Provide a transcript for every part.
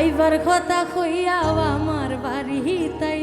আইবার কথা কইয়াও আমার বাড়ি তাই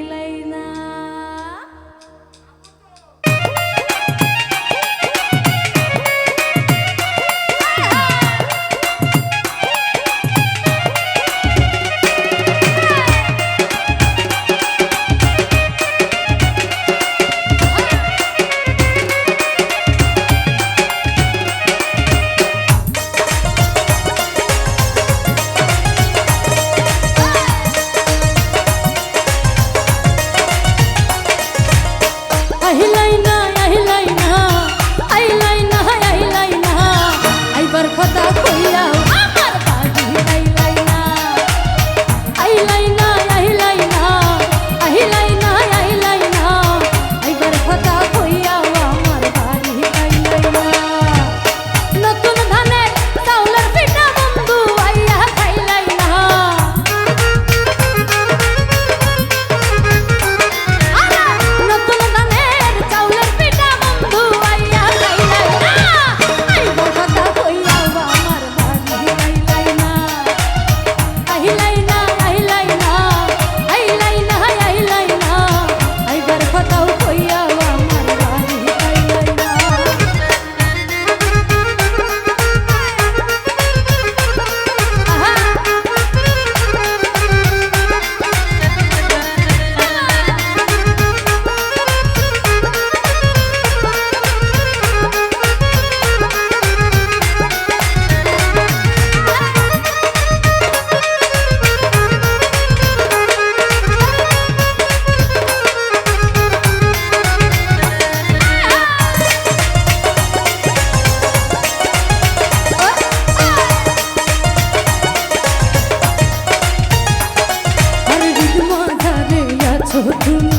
তুমি